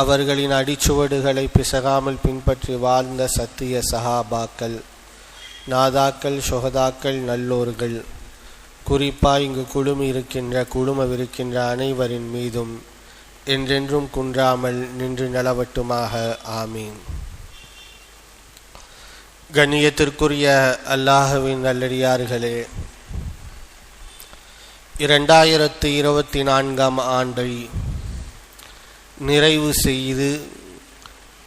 அவர்களின் அடிச்சுவடுகளை பிசகாமல் பின்பற்றி வாழ்ந்த சத்திய சஹாபாக்கள் நாதாக்கள் சொகதாக்கள் நல்லோர்கள். குறிப்பாய் இங்கு குழுமி இருக்கின்ற குழுமவிருக்கின்ற அனைவரின் மீதும் என்றென்றும் குன்றாமல் நின்று நலவட்டுமாக. ஆமீன். கண்ணியத்திற்குரிய அல்லாஹுவின் நல்லடியார்களே இரண்டாயிரத்தி இருபத்தி நான்காம் ஆண்டை நிறைவு செய்து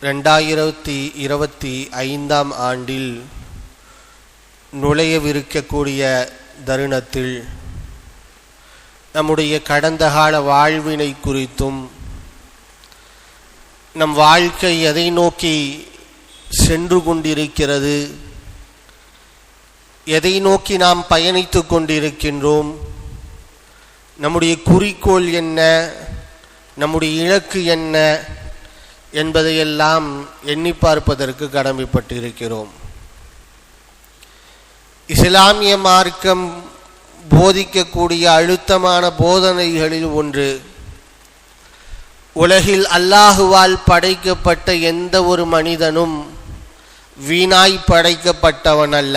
ரெண்டாயிரத்தி இருபத்தி ஐந்தாம் ஆண்டில் நுழையவிருக்கக்கூடிய தருணத்தில் நம்முடைய கடந்த கால வாழ்வினை குறித்தும் நம் வாழ்க்கை எதை நோக்கி சென்று கொண்டிருக்கிறது எதை நோக்கி நாம் பயணித்து கொண்டிருக்கின்றோம் நம்முடைய குறிக்கோள் என்ன நம்முடைய இலக்கு என்ன என்பதையெல்லாம் எண்ணி பார்ப்பதற்கு கடமைப்பட்டிருக்கிறோம். இஸ்லாமிய மார்க்கம் போதிக்கக்கூடிய அழுத்தமான போதனைகளில் ஒன்று உலகில் அல்லாஹுவால் படைக்கப்பட்ட எந்த ஒரு மனிதனும் வீணாய் படைக்கப்பட்டவன் அல்ல.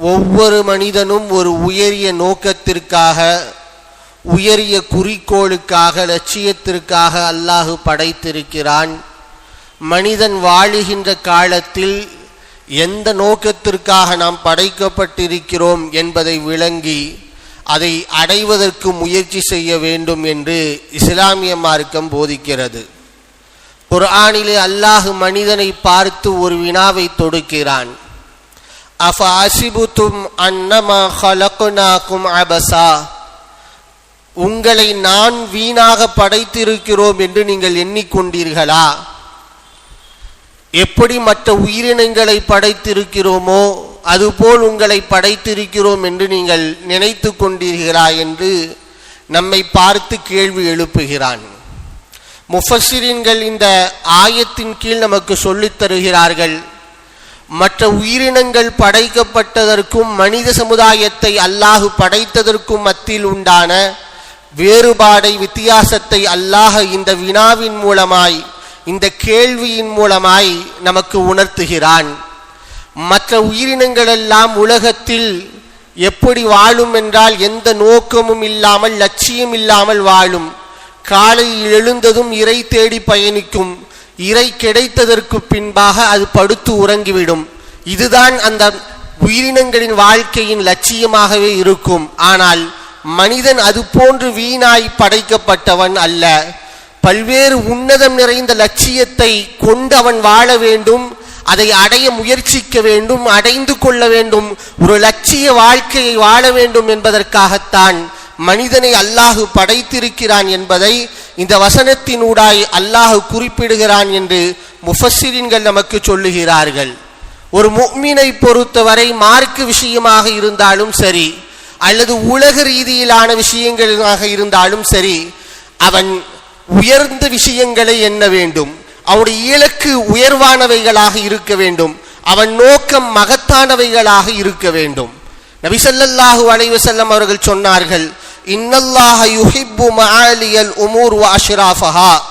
ஒவ்வொரு மனிதனும் ஒரு உயரிய நோக்கத்திற்காக உயரிய குறிக்கோளுக்காக லட்சியத்திற்காக அல்லாஹு படைத்திருக்கிறான். மனிதன் வாழுகின்ற காலத்தில் எந்த நோக்கத்திற்காக நாம் படைக்கப்பட்டிருக்கிறோம் என்பதை விளங்கி அதை அடைவதற்கு முயற்சி செய்ய வேண்டும் என்று இஸ்லாமிய மார்க்கம் போதிக்கிறது. குர்ஆனிலே அல்லாஹு மனிதனை பார்த்து ஒரு வினாவை தொடுக்கிறான். அஃப அசிபுத்தும் அன்னமா ஹலக்குனாக்கும் அபசா? உங்களை நான் வீணாக படைத்திருக்கிறோம் என்று நீங்கள் எண்ணிக்கொண்டீர்களா? எப்படி மற்ற உயிரினங்களை படைத்திருக்கிறோமோ அதுபோல் உங்களை படைத்திருக்கிறோம் என்று நீங்கள் நினைத்து கொண்டீர்களா என்று நம்மை பார்த்து கேள்வி எழுப்புகிறான். முஃபசிரின்கள் இந்த ஆயத்தின் கீழ் நமக்கு சொல்லித் தருகிறார்கள் மற்ற உயிரினங்கள் படைக்கப்பட்டதற்கும் மனித சமுதாயத்தை அல்லாஹு படைத்ததற்கும் மத்தியில் உண்டான வேறுபாடை வித்தியாசத்தை அல்லாஹ இந்த வினாவின் மூலமாய் இந்த கேள்வியின் மூலமாய் நமக்கு உணர்த்துகிறான். மற்ற உயிரினங்களெல்லாம் உலகத்தில் எப்படி வாழும் என்றால் எந்த நோக்கமும் இல்லாமல் லட்சியம் இல்லாமல் வாழும். காலையில் எழுந்ததும் இறை தேடி பயணிக்கும். இறை கிடைத்ததற்கு பின்பாக அது படுத்து உறங்கிவிடும். இதுதான் அந்த உயிரினங்களின் வாழ்க்கையின் லட்சியமாகவே இருக்கும். ஆனால் மனிதன் அது போன்று வீணாய் படைக்கப்பட்டவன் அல்ல. பல்வேறு உன்னதம் நிறைந்த லட்சியத்தை கொண்டு அவன் வாழ வேண்டும் அதை அடைய முயற்சிக்க வேண்டும் அடைந்து கொள்ள வேண்டும் ஒரு லட்சிய வாழ்க்கையை வாழ வேண்டும் என்பதற்காகத்தான் மனிதனை அல்லாஹு படைத்திருக்கிறான் என்பதை இந்த வசனத்தினூடாய் அல்லாஹு குறிப்பிடுகிறான் என்று முஃபஸ்ஸிரின்கள் நமக்கு சொல்லுகிறார்கள். ஒரு முக்மினை பொறுத்தவரை மார்க்கு விஷயமாக இருந்தாலும் சரி அல்லது உலக ரீதியிலான விஷயங்களாக இருந்தாலும் சரி அவன் உயர்ந்த விஷயங்களை எண்ண வேண்டும். அவனுடைய இலக்கு உயர்வானவைகளாக இருக்க வேண்டும். அவன் நோக்கம் மகத்தானவைகளாக இருக்க வேண்டும். நபிசல்லாஹு அலைவசல்லம் அவர்கள் சொன்னார்கள் இன்னல்லாஹ யுஹிப்பு மஆலியல் உமூர் வ அஷ்ராஃபஹா.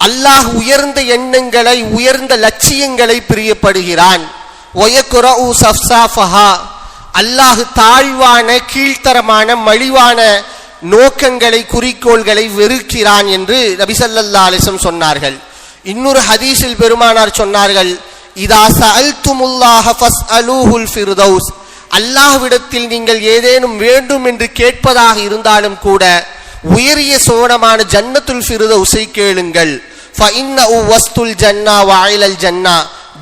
அல்லாஹ் உயர்ந்த எண்ணங்களை உயர்ந்த லட்சியங்களை பிரியப்படுகிறான். ஒயக்குரஉ சஃப்சாஃபஹா அல்லாஹ் தாழ்வான கீழ்த்தரமான மலிவான நோக்கங்களை குறிக்கோள்களை வெறுக்கிறான் என்று நபிசல்லா அலிசம் சொன்னார்கள். இன்னொரு ஹதீஸில் பெருமானார் சொன்னார்கள் இதா சல்துமுல்லாஹ ஃபஸ் அலூஹுல் ஃபிர்தௌஸ். அல்லாஹ்விடத்தில் நீங்கள் ஏதேனும் வேண்டும் என்று கேட்பதாக இருந்தாலும் கூட உயரிய சோனமான ஜன்னத்துல் ஃபிர்தௌஸை கேளுங்கள். ஃபஇன்னஹு வஸ்துல் ஜன்னா வாயிலல் ஜன்னா.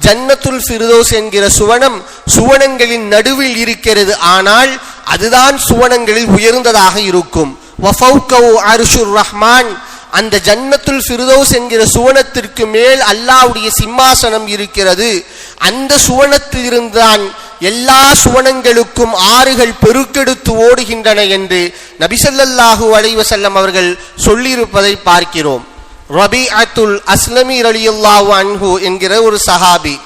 ஜன்னத்துல் ஃபிர்தௌஸ் என்கிற சுவனம் சுவனங்களின் நடுவில் இருக்கிறது. ஆனால் அதுதான் சுவனங்களில் உயர்ந்ததாக இருக்கும். வஃபௌகவு அர்ஷுர் ரஹ்மான். அந்த ஜன்னத்துல் ஃபிர்தௌஸ் என்கிற சுவனத்திற்கு மேல் அல்லாஹ்வுடைய சிம்மாசனம் இருக்கிறது. அந்த சுவனத்தில் இருந்தான் எல்லா சுவனங்களுக்கும் ஆறுகள் பெருக்கெடுத்து ஓடுகின்றன என்று நபிசல்லாஹு அலைவசல்லம் அவர்கள் சொல்லியிருப்பதை பார்க்கிறோம். ரபி அத்துல் அஸ்லமி அலியுல்லாஹு அன்ஹு என்கிற ஒரு சஹாபி.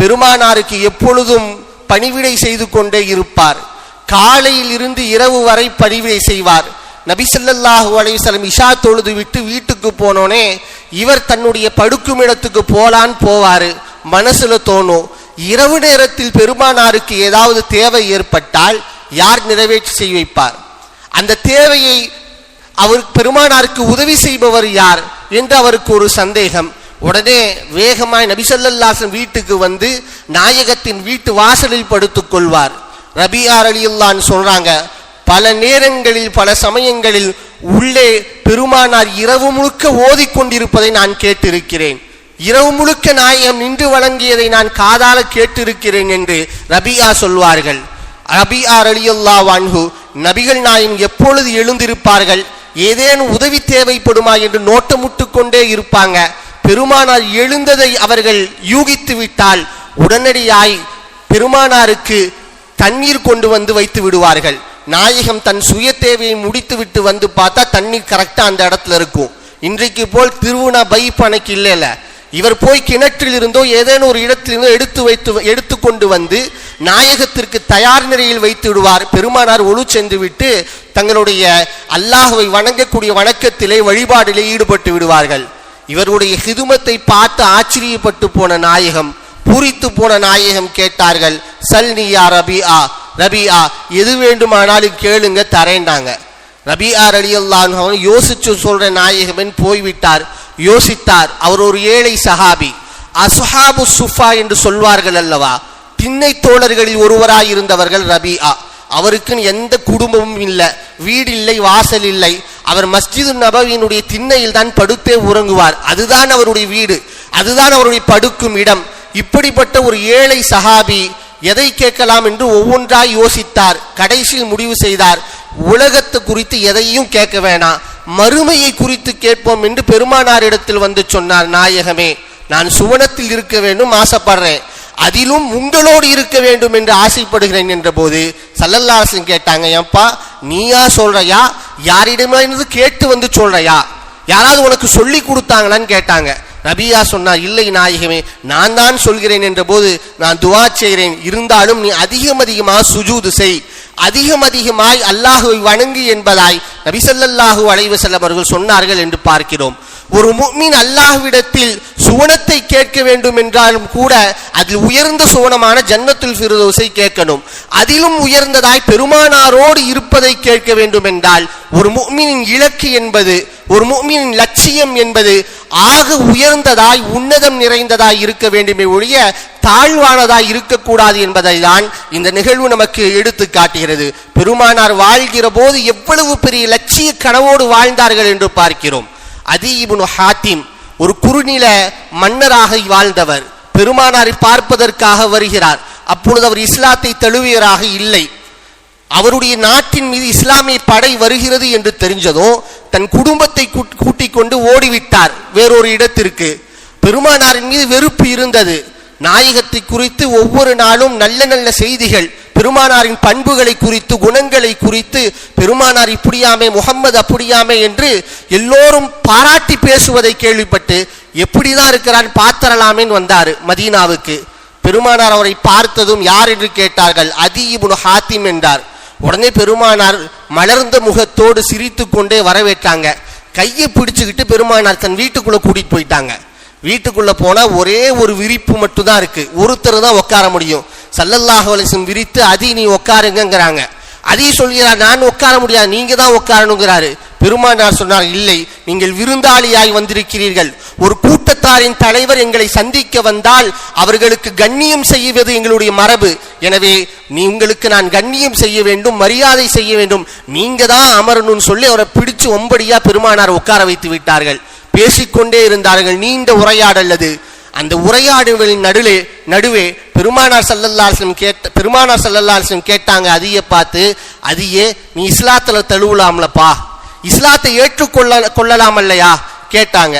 பெருமானாருக்கு எப்பொழுதும் பணிவிடை செய்து கொண்டே இருப்பார். காலையில் இருந்து இரவு வரை பணிவிடை செய்வார். நபி அலைவசலம் இஷா தொழுது விட்டு வீட்டுக்கு போனோனே இவர் தன்னுடைய படுக்கும் இடத்துக்கு போலான்னு போவார். மனசுல தோணும் இரவு நேரத்தில் பெருமானாருக்கு ஏதாவது தேவை ஏற்பட்டால் யார் நிறைவேற்றி செய்ய வைப்பார்? அந்த தேவையை அவர் பெருமானாருக்கு உதவி செய்பவர் யார்? என்று அவருக்கு ஒரு சந்தேகம். உடனே வேகமாய் நபிசல்லாசன் வீட்டுக்கு வந்து நாயகத்தின் வீட்டு வாசலில் படுத்துக் கொள்வார். ரபியார் அலியுல்லான்னு சொல்றாங்க பல நேரங்களில் பல சமயங்களில் உள்ளே பெருமானார் இரவு முழுக்க ஓதிக்கொண்டிருப்பதை நான் கேட்டிருக்கிறேன். இரவு முழுக்க நாயகம் நின்று வழங்கியதை நான் காதால கேட்டிருக்கிறேன் என்று ரபியா சொல்வார்கள். ரபியா அலியுல்லா வான்ஹு நபிகள் நாயம் எப்பொழுது எழுந்திருப்பார்கள் ஏதேனும் உதவி தேவைப்படுமா என்று நோட்டமுட்டு கொண்டே இருப்பாங்க. பெருமானார் எழுந்ததை அவர்கள் யூகித்து விட்டால் உடனடியாய் பெருமானாருக்கு தண்ணீர் கொண்டு வந்து வைத்து விடுவார்கள். நாயகம் தன் சுய தேவையை முடித்து விட்டு வந்து பார்த்தா தண்ணீர் கரெக்டா அந்த இடத்துல இருக்கும். இன்றைக்கு போல் திருவுணா பைப் அணைக்கு இல்லைல்ல இவர் போய் கிணற்றில் இருந்தோ ஏதேனும் ஒரு இடத்திலிருந்தோ எடுத்து வைத்து எடுத்து கொண்டு வந்து நாயகத்திற்கு தயார் நிலையில் வைத்து விடுவார். பெருமானார் ஒழு சென்று விட்டு தங்களுடைய அல்லாஹுவை வணங்கக்கூடிய வணக்கத்திலே வழிபாடிலே ஈடுபட்டு விடுவார்கள். இவருடைய ஹிதுமத்தை பார்த்து ஆச்சரியப்பட்டு போன நாயகம் பூரித்து போன நாயகம் கேட்டார்கள் சல்னியா ரபி ஆ எது வேண்டுமானாலும் கேளுங்க தரேண்டாங்க ரபிஆ ரலியல்லாஹு அவன் யோசிச்சு சொல்ற நாயகமன் போய்விட்டார். யோசித்தார் அவர் ஒரு ஏழை சஹாபி அசுஹாபு சுஃபா என்று சொல்வார்கள் அல்லவா? திண்ணை தோழர்களில் ஒருவராயிருந்தவர்கள் ரபி ஆ அவருக்குன்னு எந்த குடும்பமும் இல்லை வீடு இல்லை வாசல் இல்லை அவர் மஸ்ஜிது நபவியினுடைய திண்ணையில் தான் படுத்தே உறங்குவார். அதுதான் அவருடைய வீடு. அதுதான் அவருடைய படுக்கும் இடம். இப்படிப்பட்ட ஒரு ஏழை சஹாபி எதை கேட்கலாம் என்று ஒவ்வொன்றாய் யோசித்தார். கடைசியில் முடிவு செய்தார் உலகத்தை குறித்து எதையும் கேட்க வேணாம். மறுமையை குறித்து கேட்போம் என்று பெருமானாரிடத்தில் வந்து சொன்னார் நாயகமே நான் சுவனத்தில் இருக்க வேண்டும் ஆசைப்படுறேன். அதிலும் உங்களோடு இருக்க வேண்டும் என்று ஆசைப்படுகிறேன் என்ற போது சல்லல்லாசன் கேட்டாங்க ஏன்பா நீயா சொல்றையா? யாரிடமிருந்து கேட்டு வந்து சொல்றையா? யாராவது உனக்கு சொல்லி கொடுத்தாங்களான்னு கேட்டாங்க. நபியா சொன்னார் இல்லை நாயகமே நான் தான் சொல்கிறேன் என்ற போது நான் துவா செய்கிறேன். இருந்தாலும் நீ அதிகம் அதிகமாக சுஜூது செய். அதிகம் அதிகமாய் அல்லாஹுவை வணங்கு என்பதாய் நபிசல்லாஹூ அலைவு அவர்கள் சொன்னார்கள் என்று பார்க்கிறோம். ஒரு முக்மீன் அல்லாஹ்விடத்தில் சுவனத்தை கேட்க வேண்டும் என்றாலும் கூட அதில் உயர்ந்த சுவனமான ஜன்னத்துல் ஃபிரதோஸை கேட்கணும். அதிலும் உயர்ந்ததாய் பெருமானாரோடு இருப்பதை கேட்க வேண்டும் என்றால் ஒரு முக்மீனின் இலக்கு என்பது ஒரு முக்மீனின் லட்சியம் என்பது ஆக உயர்ந்ததாய் உன்னதம் நிறைந்ததாய் இருக்க வேண்டுமே ஒழிய தாழ்வானதாய் இருக்கக்கூடாது என்பதை தான் இந்த நிகழ்வு நமக்கு எடுத்து காட்டுகிறது. பெருமானார் வாழ்கிற போது எவ்வளவு பெரிய லட்சிய கனவோடு வாழ்ந்தார்கள் என்று பார்க்கிறோம். அதி ஹாத்திம் ஒரு குறுநில மன்னராக வாழ்ந்தவர். பெருமானாரை பார்ப்பதற்காக வருகிறார். அப்பொழுது அவர் இஸ்லாத்தை தழுவியராக இல்லை. அவருடைய நாட்டின் மீது இஸ்லாமிய படை வருகிறது என்று தெரிஞ்சதும் தன் குடும்பத்தை கூட்- கூட்டிக் கொண்டு ஓடிவிட்டார் வேறொரு இடத்திற்கு. பெருமானாரின் மீது வெறுப்பு இருந்தது. நாயகத்தை குறித்து ஒவ்வொரு நாளும் நல்ல நல்ல செய்திகள் பெருமானாரின் பண்புகளை குறித்து குணங்களை குறித்து பெருமானார் இப்படியாமே முகம்மது அப்படியாமே என்று எல்லோரும் பாராட்டி பேசுவதை கேள்விப்பட்டு எப்படிதான் இருக்கிறான் பார்த்தரலாமேன்னு வந்தார் மதீனாவுக்கு. பெருமானார் அவரை பார்த்ததும் யார் என்று கேட்டார்கள்? அதி இப்னு ஹாத்திம் என்றார். உடனே பெருமானார் மலர்ந்த முகத்தோடு சிரித்து கொண்டே வரவேற்றாங்க. கையை பிடிச்சுக்கிட்டு பெருமானார் தன் வீட்டுக்குள்ளே கூட்டிட்டு போயிட்டாங்க. வீட்டுக்குள்ளே போனால் ஒரே ஒரு விரிப்பு மட்டும் தான் ஒருத்தர் தான் உட்கார முடியும். சல்லல்லாஹு அலைஹிம் விரித்து அதி நீ உட்காருங்கங்கிறாங்க அதி சொல்கிறார் நான் உட்கார முடியாது நீங்க தான் உட்காரணுங்கிறாரு பெருமானார் சொன்னார் இல்லை நீங்கள் விருந்தாளியாய் வந்திருக்கிறீர்கள். ஒரு கூட்டத்தாரின் தலைவர் எங்களை சந்திக்க வந்தால் அவர்களுக்கு கண்ணியம் செய்வது எங்களுடைய மரபு. எனவே நீ உங்களுக்கு நான் கண்ணியம் செய்ய வேண்டும் மரியாதை செய்ய வேண்டும். நீங்க தான் அமரணும்னு சொல்லி அவரை பிடிச்சு ஒம்படியா பெருமானார் உட்கார வைத்து விட்டார்கள். பேசிக்கொண்டே இருந்தார்கள் நீண்ட உரையாடல் அது. அந்த உரையாடுகளின் நடுவே நடுவே பெருமானார் சல்லல்லாஸ்லம் கேட்ட பெருமானார் சல்லல்லாஸ்லம் கேட்டாங்க அதிய பார்த்து அதியே நீ இஸ்லாத்துல தழுவலாம்லப்பா. இஸ்லாத்தை ஏற்றுக்கொள்ள கொள்ளலாம் இல்லையா கேட்டாங்க.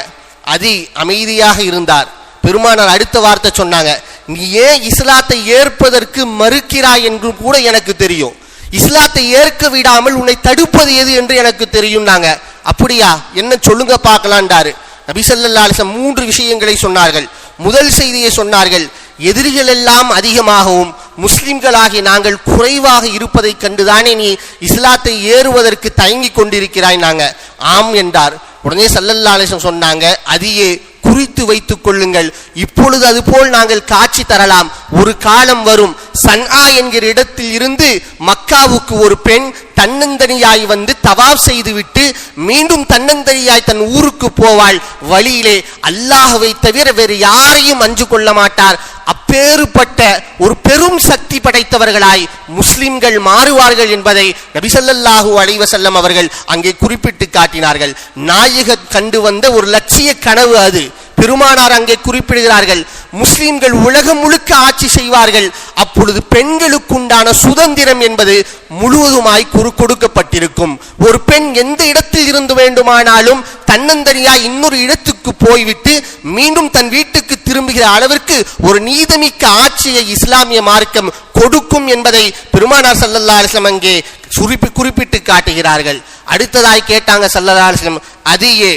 அதி அமைதியாக இருந்தார். பெருமானார் அடுத்த வார்த்தை சொன்னாங்க நீ ஏன் இஸ்லாத்தை ஏற்பதற்கு மறுக்கிறாய் என்று கூட எனக்கு தெரியும். இஸ்லாத்தை ஏற்க விடாமல் உன்னை தடுப்பது எது என்று எனக்கு தெரியும்னாங்க. அப்படியா? என்ன சொல்லுங்க பார்க்கலான்டாரு நபி ஸல்லல்லாஹு மூன்று விஷயங்களை சொன்னார்கள். முதல் செய்தியை சொன்னார்கள் எதிரிகள் எல்லாம் அதிகமாகவும் முஸ்லிம்களாகிய நாங்கள் குறைவாக இருப்பதைக் கண்டுதானே நீ இஸ்லாத்தை ஏறுவதற்கு தயங்கிக் கொண்டிருக்கிறாய் நாங்க. ஆம் என்றார். உடனே சல்லல்லா சொன்னாங்க அதையே குறித்து வைத்துக் கொள்ளுங்கள். இப்பொழுது அதுபோல் நாங்கள் காட்சி தரலாம். ஒரு காலம் வரும். சன்ஆ என்கிற இடத்தில் இருந்து மக்காவுக்கு ஒரு பெண் தன்னந்தனியாய் வந்து தவாப் செய்துவிட்டு மீண்டும் தன்னந்தனியாய் தன் ஊருக்கு போவாள். வழியிலே அல்லாஹுவை தவிர வேறு யாரையும் அஞ்சு கொள்ள மாட்டார். அப்பேறுபட்ட ஒரு பெரும் சக்தி படைத்தவர்களாய் முஸ்லிம்கள் மாறுவார்கள் என்பதை நபிசல்லாஹூ அலைவசல்லம் அவர்கள் அங்கே குறிப்பிட்டு காட்டினார்கள். நாயக கண்டு வந்த ஒரு லட்சிய கனவு அது. பெருமானார் அங்கே குறிப்பிடுகிறார்கள் முஸ்லிம்கள் உலகம் முழுக்க ஆட்சி செய்வார்கள் அப்பொழுது பெண்களுக்குண்டான சுதந்திரம் என்பது முழுவதுமாய் குறு கொடுக்கப்பட்டிருக்கும். ஒரு பெண் எந்த இடத்தில் இருந்து வேண்டுமானாலும் தன்னந்தனியா இன்னொரு இடத்துக்கு போய்விட்டு மீண்டும் தன் வீட்டுக்கு திரும்புகிற அளவிற்கு ஒரு நீதமிக்க ஆட்சியை இஸ்லாமிய மார்க்கம் கொடுக்கும் என்பதை பெருமானார் சல்லல்லா அலிஸ்லம் அங்கே குறிப்பிட்டு காட்டுகிறார்கள். அடுத்ததாய் கேட்டாங்க சல்லல்லா அலிஸ்லம் அதையே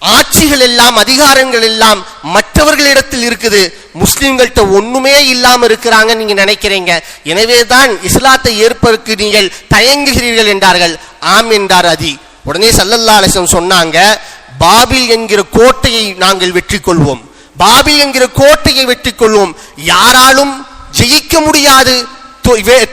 ஆட்சிகள் எல்லாம் அதிகாரங்கள் எல்லாம் மற்றவர்களிடத்தில் இருக்குது. முஸ்லிம்கள்ட்ட ஒண்ணுமே இல்லாம இருக்கிறாங்க நீங்க நினைக்கிறீங்க. எனவே தான் இஸ்லாத்தை ஏற்பதற்கு நீங்கள் தயங்குகிறீர்கள் என்றார்கள். ஆம் என்றார் அதி. உடனே சல்லல்லா அலிஸ்லம் சொன்னாங்க பாபில் என்கிற கோட்டையை நாங்கள் வெற்றி கொள்வோம் பாபில் என்கிற கோட்டையை வெற்றி கொள்வோம் யாராலும் ஜெயிக்க முடியாது.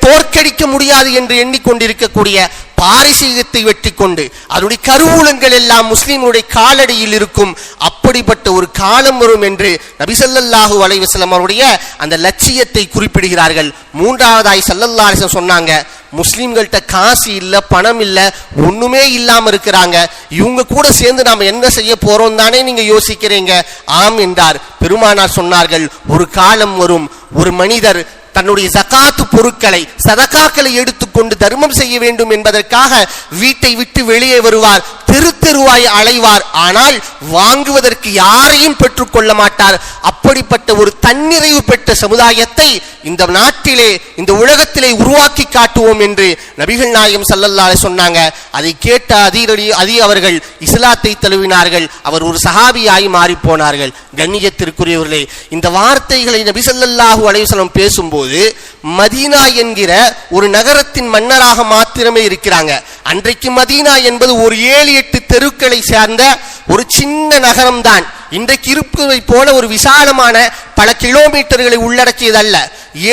தோற்கடிக்க முடியாது என்று எண்ணிக்கொண்டிருக்கக்கூடிய பாரிசீகத்தை வெட்டி கொண்டு அதனுடைய கருவூலங்கள் எல்லாம் முஸ்லீம்களுடைய காலடியில் இருக்கும். அப்படிப்பட்ட ஒரு காலம் வரும் என்று நபிசல்லாஹு அலைவசலம் அவருடைய அந்த லட்சியத்தை குறிப்பிடுகிறார்கள். மூன்றாவதாய் சல்லல்லா சொன்னாங்க முஸ்லீம்கள்கிட்ட காசு இல்லை பணம் இல்லை ஒண்ணுமே இல்லாம இருக்கிறாங்க. இவங்க கூட சேர்ந்து நாம என்ன செய்ய போறோம் தானே நீங்க யோசிக்கிறீங்க? ஆம் என்றார். பெருமானார் சொன்னார்கள் ஒரு காலம் வரும். ஒரு மனிதர் தன்னுடைய ஜகாத்து பொருட்களை சதகாக்களை எடுத்துக்கொண்டு தர்மம் செய்ய வேண்டும் என்பதற்காக வீட்டை விட்டு வெளியே வருவார் தெரு தெருவாய் அலைவார். ஆனால் வாங்குவதற்கு யாரையும் பெற்றுக்கொள்ள மாட்டார். அப்படிப்பட்ட ஒரு தன்னிறைவு பெற்ற சமுதாயத்தை இந்த நாட்டிலே இந்த உலகத்திலே உருவாக்கி காட்டுவோம் என்று நபிகள் நாயகம் சல்லல்லா சொன்னாங்க. அதை கேட்ட அதிரடி அதி அவர்கள் இஸ்லாத்தை தழுவினார்கள். அவர் ஒரு சஹாபியாய் மாறி போனார்கள். கண்ணியத்திற்குரியவர்களே இந்த வார்த்தைகளை நபி ஸல்லல்லாஹு அலைவசலம் பேசும்போது பேசும்போது மதீனா என்கிற ஒரு நகரத்தின் மன்னராக மாத்திரமே இருக்கிறாங்க. அன்றைக்கு மதீனா என்பது ஒரு ஏழு எட்டு தெருக்களை சேர்ந்த ஒரு சின்ன நகரம்தான். இன்றைக்கு இருப்பதை போல ஒரு விசாலமான பல கிலோமீட்டர்களை உள்ளடக்கியதல்ல.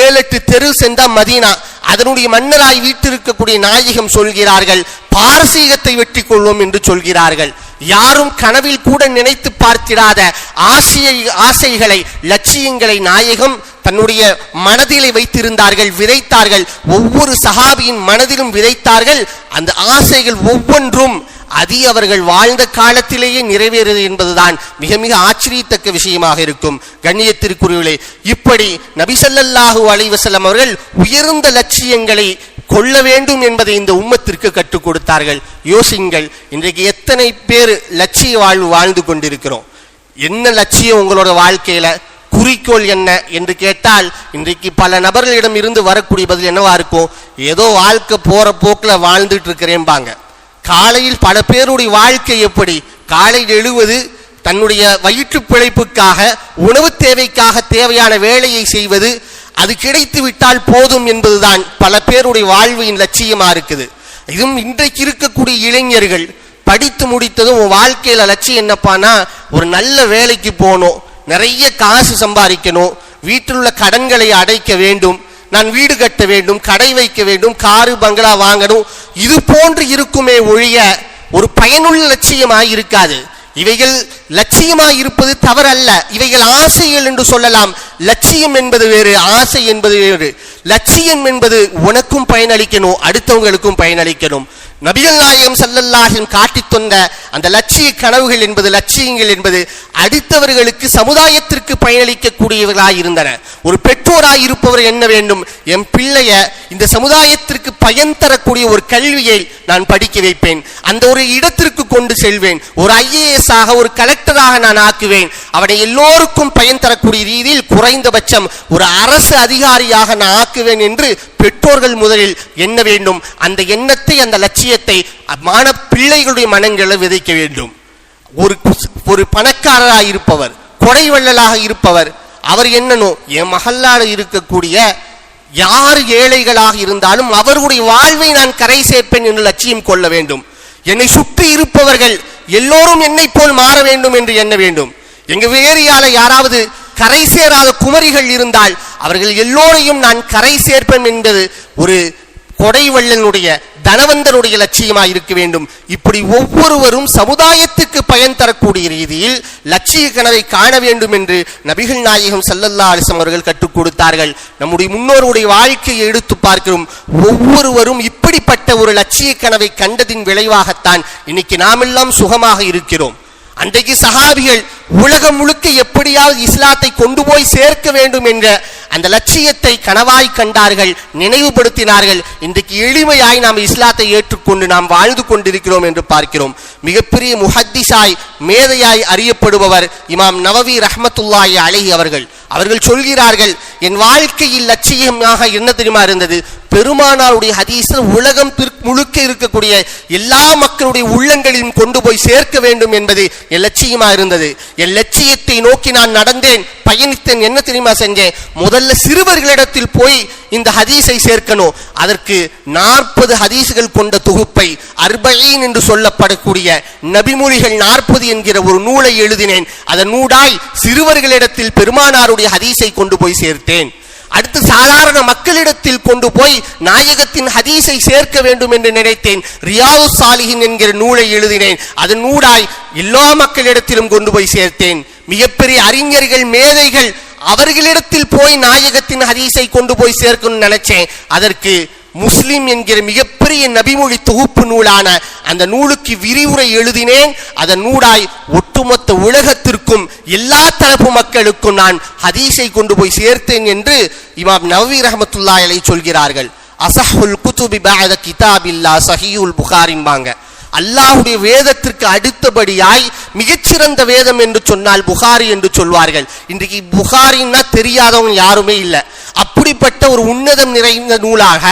ஏழு எட்டு தெரு சென்றா மதீனா. அதனுடைய மன்னராய் வீட்டிருக்கக்கூடிய நாயகம் சொல்கிறார்கள் பாரசீகத்தை வெற்றி கொள்வோம் என்று சொல்கிறார்கள். யாரும் கனவில் கூட நினைத்து பார்த்திடாத ஆசையை ஆசைகளை லட்சியங்களை நாயகம் தன்னுடைய மனதிலே வைத்திருந்தார்கள் விதைத்தார்கள். ஒவ்வொரு சஹாபியின் மனதிலும் விதைத்தார்கள். அந்த ஆசைகள் ஒவ்வொன்றும் அதி அவர்கள் வாழ்ந்த காலத்திலேயே நிறைவேறுது என்பதுதான் மிக மிக ஆச்சரியத்தக்க விஷயமாக இருக்கும். கண்ணியத்திற்குரியவர்களே இப்படி நபிசல்லாஹு அலைவசல்லம் அவர்கள் உயர்ந்த லட்சியங்களை கொள்ள வேண்டும் என்பதை இந்த உம்மத்திற்கு கற்றுக் கொடுத்தார்கள். யோசிங்கள் இன்றைக்கு எத்தனை பேர் லட்சிய வாழ்வு வாழ்ந்து கொண்டிருக்கிறோம். என்ன லட்சியம் உங்களோட வாழ்க்கையில? குறிக்கோள் என்ன என்று கேட்டால் இன்றைக்கு பல நபர்களிடம் இருந்து வரக்கூடிய பதில் என்னவா இருக்கும் ஏதோ வாழ்க்கை போற போக்கில் வாழ்ந்துட்டு இருக்கிறேன்பாங்க காலையில் பல பேருடைய வாழ்க்கை எப்படி? காலையில் எழுவது தன்னுடைய வயிற்று பிழைப்புக்காக உணவு தேவைக்காக தேவையான வேலையை செய்வது அது கிடைத்து விட்டால் போதும் என்பதுதான் பல பேருடைய வாழ்வின் லட்சியமா இருக்குது. இதுவும் இன்றைக்கு இருக்கக்கூடிய இளைஞர்கள் படித்து முடித்ததும் உன் வாழ்க்கையில லட்சியம் என்னப்பானா ஒரு நல்ல வேலைக்கு போகணும் நிறைய காசு சம்பாதிக்கணும். வீட்டில் உள்ள கடன்களை அடைக்க வேண்டும். நான் வீடு கட்ட வேண்டும் கடை வைக்க வேண்டும் காரு பங்களா வாங்கணும். இது போன்று இருக்குமே ஒழிய ஒரு பயனுள்ள லட்சியமாய் இருக்காது. இவைகள் லட்சியமாய் இருப்பது தவறல்ல. இவைகள் ஆசைகள் என்று சொல்லலாம். லட்சியம் என்பது வேறு ஆசை என்பது வேறு. லட்சியம் என்பது உனக்கும் பயனளிக்கணும் அடுத்தவங்களுக்கும் பயனளிக்கணும். நபிகள் நாயகம் சல்லல்லாஹின் காட்டித் தந்த அந்த லட்சிய கனவுகள் என்பது லட்சியங்கள் என்பது அடுத்தவர்களுக்கு சமுதாயத்திற்கு பயனளிக்கக்கூடியவர்களாக இருந்தன. ஒரு பெற்றோராய் இருப்பவர் என்ன வேண்டும்? என் பிள்ளைய இந்த சமுதாயத்திற்கு பயன் தரக்கூடிய ஒரு கல்வியை நான் படிக்க வைப்பேன். அந்த ஒரு இடத்திற்கு கொண்டு செல்வேன். ஒரு ஐஏஎஸ் ஆக ஒரு கலெக்டராக நான் ஆக்குவேன். அவனை எல்லோருக்கும் பயன் தரக்கூடிய ரீதியில் குறைந்தபட்சம் ஒரு அரசு அதிகாரியாக நான் ஆக்குவேன் என்று பெற்றோர்கள் முதலில் எண்ண வேண்டும். அந்த எண்ணத்தை அந்த லட்சியத்தை மான பிள்ளைகளுடைய மனங்களை விதைக்க வேண்டும். ஒரு ஒரு பணக்காரராக இருப்பவர் கொடை வள்ளலாக இருப்பவர் அவர் என்னனோ? என் மகளால் இருக்கக்கூடிய யார் ஏழைகளாக இருந்தாலும் அவர்களுடைய வாழ்வை நான் கரை சேர்ப்பேன் என்று லட்சியம் கொள்ள வேண்டும். என்னை சுற்றி இருப்பவர்கள் எல்லோரும் என்னை போல் மாற வேண்டும் என்று எண்ண வேண்டும். எங்க வேறியால யாராவது கரை சேராத குமரிகள் இருந்தால் அவர்கள் எல்லோரையும் நான் கரை சேர்ப்பேன் என்பது ஒரு கொடைவள்ளனுடைய தனவந்தனுடைய லட்சியமாக இருக்க வேண்டும். இப்படி ஒவ்வொருவரும் சமுதாயத்துக்கு பயன் தரக்கூடிய ரீதியில் லட்சிய கனவை காண வேண்டும் என்று நபிகள் நாயகம் சல்லல்லா அலிசம் அவர்கள் கற்றுக் கொடுத்தார்கள். நம்முடைய முன்னோருடைய வாழ்க்கையை எடுத்து பார்க்கிறோம். ஒவ்வொருவரும் இப்படிப்பட்ட ஒரு லட்சிய கனவை கண்டதின் விளைவாகத்தான் இன்னைக்கு நாமெல்லாம் சுகமாக இருக்கிறோம். அன்றைக்கு சஹாபிகள் உலகம் முழுக்க எப்படியாவது இஸ்லாத்தை கொண்டு போய் சேர்க்க வேண்டும் என்ற அந்த லட்சியத்தை கனவாய் கண்டார்கள் நினைவுபடுத்தினார்கள். இன்றைக்கு எளிமையாய் நாம் இஸ்லாத்தை ஏற்றுக்கொண்டு நாம் வாழ்ந்து கொண்டிருக்கிறோம் என்று பார்க்கிறோம். மிகப்பெரிய முஹத்திசாய் மேதையாய் அறியப்படுபவர் இமாம் நவவி ரஹமத்துல்லாய் அழகி அவர்கள். அவர்கள் சொல்கிறார்கள் என் வாழ்க்கையில் லட்சியமாக என்ன தெரியுமா இருந்தது? பெருமானாருடைய ஹதீஸில் உலகம் முழுக்க இருக்கக்கூடிய எல்லா மக்களுடைய உள்ளங்களிலும் கொண்டு போய் சேர்க்க வேண்டும் என்பது என் லட்சியமா இருந்தது. என் லட்சியத்தை நோக்கி நான் நடந்தேன் பயணித்தேன். என்ன தெரியுமா செஞ்சேன்? முதல்ல சிறுவர்களிடத்தில் போய் இந்த ஹதீஸை சேர்க்கணும். அதற்கு நாற்பது ஹதீஸுகள் கொண்ட தொகுப்பை அர்பயின் என்று சொல்லப்படக்கூடிய நபிமொழிகள் நாற்பது என்கிற ஒரு நூலை எழுதினேன். அதன் நூடாய் சிறுவர்களிடத்தில் பெருமானாருடைய ஹதீஸை கொண்டு போய் சேர்த்தேன். அடுத்து சாதாரண மக்களிடத்தில் கொண்டு போய் நாயகத்தின் ஹதீஸை சேர்க்க வேண்டும் என்று நினைத்தேன். ரியாது சாலிஹின் என்கிற நூலை எழுதினேன். அதன் நூடாய் எல்லா மக்களிடத்திலும் கொண்டு போய் சேர்த்தேன். மிகப்பெரிய அறிஞர்கள் மேதைகள் அவர்களிடத்தில் போய் நாயகத்தின் ஹதீஸை கொண்டு போய் சேர்க்கணும்னு நினைச்சேன். அதற்கு முஸ்லிம் என்கிற மிகப்பெரிய நபிமொழி தொகுப்பு நூலான அந்த நூலுக்கு விரிவுரை எழுதினேன். அதன் நூடாய் ஒட்டுமொத்த உலகத்திற்கும் எல்லா தரப்பு மக்களுக்கும் நான் ஹதீஸை கொண்டு போய் சேர்த்தேன் என்று இமாம் நவீ ரஹமத்துல்லா அலை சொல்கிறார்கள். அசஹுல் குத்துபி பாத கிதாபில்லா சஹியுல் புகாரிம்பாங்க அல்லாஹுடைய வேதத்திற்கு அடுத்தபடியாய் மிகச்சிறந்த வேதம் என்று சொன்னால் புகாரி என்று சொல்வார்கள். இன்றைக்கு புகாரின்னா தெரியாதவங்க யாருமே இல்லை. அப்படிப்பட்ட ஒரு உன்னதம் நிறைந்த நூலாக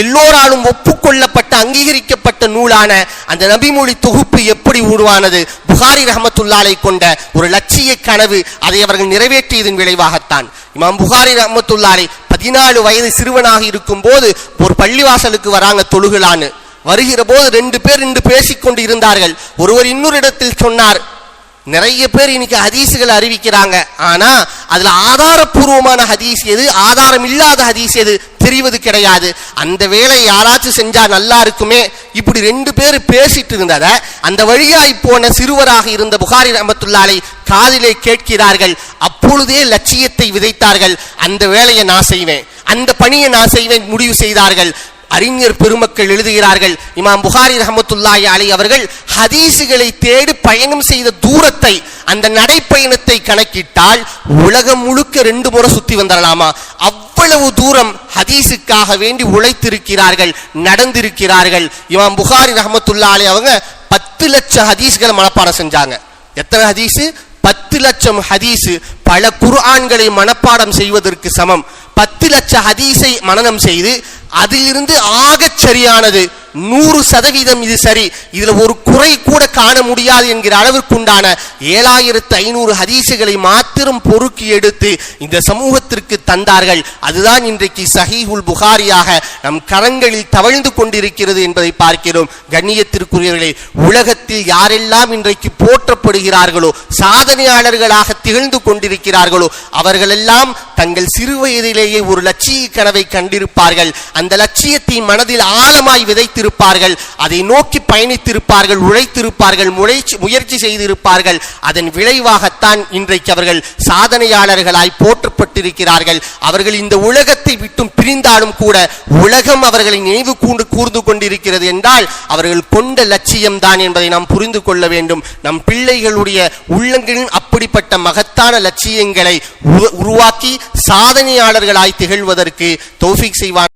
எல்லோராலும் ஒப்புக்கொள்ளப்பட்ட அங்கீகரிக்கப்பட்ட நூலான அந்த நபிமொழி தொகுப்பு எப்படி உருவானது? புகாரி ரஹமத்துல்லாலை கொண்ட ஒரு லட்சிய கனவு அதை அவர்கள் நிறைவேற்றியதன் விளைவாகத்தான். இமாம் புகாரி ரஹமத்துல்லாலை பதினாலு வயது சிறுவனாக இருக்கும் போது ஒரு பள்ளிவாசலுக்கு வராங்க தொழுகலான்னு. வருகிற போது ரெண்டு பேர் நின்று பேசிக்கொண்டு இருந்தார்கள். ஒருவர் இன்னொரு இடத்தில் சொன்னார் நிறைய பேர் இன்னைக்கு ஹதீஸுகள் அறிவிக்கிறாங்க. ஆனா அதுல ஆதாரபூர்வமான ஹதீஸ் எது? ஆதாரம் இல்லாத ஹதீஸ் எது? தெரிவது கிடையாது. அந்த வேலையை யாராச்சும் செஞ்சா நல்லா இருக்குமே? இப்படி ரெண்டு பேர் பேசிட்டு இருந்தத அந்த வழியாய் போன சிறுவராக இருந்த புகாரி ரஹமத்துல்லாலை காதிலே கேட்கிறார்கள். அப்பொழுதே லட்சியத்தை விதைத்தார்கள். அந்த வேலையை நான் செய்வேன். அந்த பணியை நான் செய்வேன். முடிவு செய்தார்கள். அறிஞர் பெருமக்கள் எழுதுகிறார்கள். இமாம் புகாரி ரஹமத்துல்லாய் அலி அவர்கள் ஹதீஸுகளை தேடி பயணம் செய்த தூரத்தை அந்த நடைப்பயணத்தை கணக்கிட்டால் உலகம் முழுக்க ரெண்டு முறை சுத்தி வந்துடலாமா அவ்வளவு தூரம் ஹதீஸுக்காக வேண்டி உழைத்திருக்கிறார்கள் நடந்திருக்கிறார்கள். இமாம் புகாரி ரஹமத்துல்லா அலி அவங்க பத்து லட்சம் ஹதீஸ்களை மனப்பாடம் செஞ்சாங்க. எத்தனை ஹதீஸு பத்து லட்சம் ஹதீஸு பல குர்ஆன்களை மனப்பாடம் செய்வதற்கு சமம். பத்து லட்சம் ஹதீஸை மனனம் செய்து அதிலிருந்து ஆகச் சரியானது நூறு சதவீதம் இது சரி. இதுல ஒரு குறை கூட காண முடியாது என்கிற அளவிற்குண்டான ஏழாயிரத்து ஐநூறு ஹதீசுகளை மாத்திரம் பொறுக்கி எடுத்து இந்த சமூகத்திற்கு தந்தார்கள். அதுதான் இன்றைக்கு சஹீஹுல் புகாரியாக நம் கரங்களில் தவழ்ந்து கொண்டிருக்கிறது என்பதை பார்க்கிறோம். கண்ணியத்திற்குரியவர்களே உலகத்தில் யாரெல்லாம் இன்றைக்கு போற்றப்படுகிறார்களோ சாதனையாளர்களாக திகழ்ந்து கொண்டிருக்கிறார்களோ அவர்களெல்லாம் தங்கள் சிறு வயதிலேயே ஒரு லட்சிய கனவை கண்டிருப்பார்கள். அந்த லட்சியத்தை மனதில் ஆழமாய் இருப்பார்கள் அதை நோக்கி பயணித்திருப்பார்கள் உழைத்திருப்பார்கள் முயற்சி முயற்சி செய்திருப்பார்கள். அதன் விளைவாகத்தான் இன்றைக்கு அவர்கள் சாதனையாளர்களாய் போற்றப்பட்டிருக்கிறார்கள். அவர்கள் இந்த உலகத்தை விட்டும் பிரிந்தாலும் கூட உலகம் அவர்களை நினைவு கூண்டு கூர்ந்து கொண்டிருக்கிறது என்றால் அவர்கள் கொண்ட லட்சியம் தான் என்பதை நாம் புரிந்து கொள்ள வேண்டும். நம் பிள்ளைகளுடைய உள்ளங்களின் அப்படிப்பட்ட மகத்தான லட்சியங்களை உருவாக்கி சாதனையாளர்களாய் திகழ்வதற்கு தௌஃபீக் செய்வான்